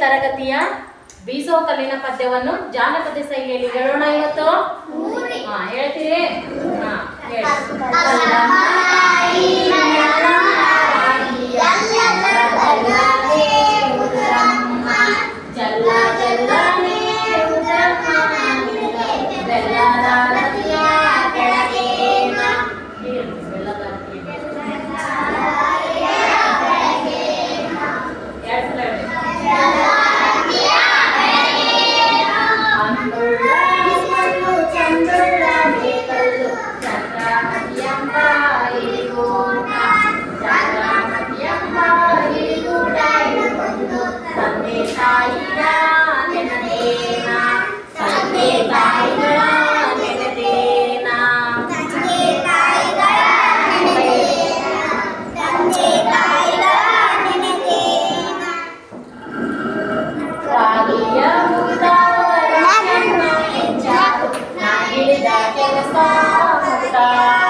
ತರಗತಿಯ ಬೀಸೋ ಕಲ್ಲಿನ ಪದ್ಯವನ್ನು ಜಾನಪದ ಶೈಲಿಯಲ್ಲಿ ಹೇಳೋಣ ಇವತ್ತು. ಹೇಳ್ತೀರಿ? ಹಾ ಹೇಳಿ. 감사합니다.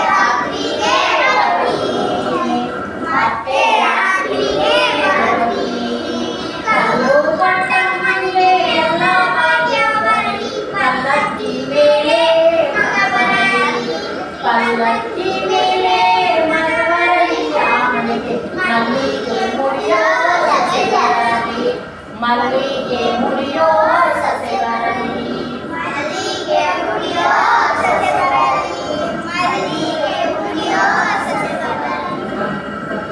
Yeah.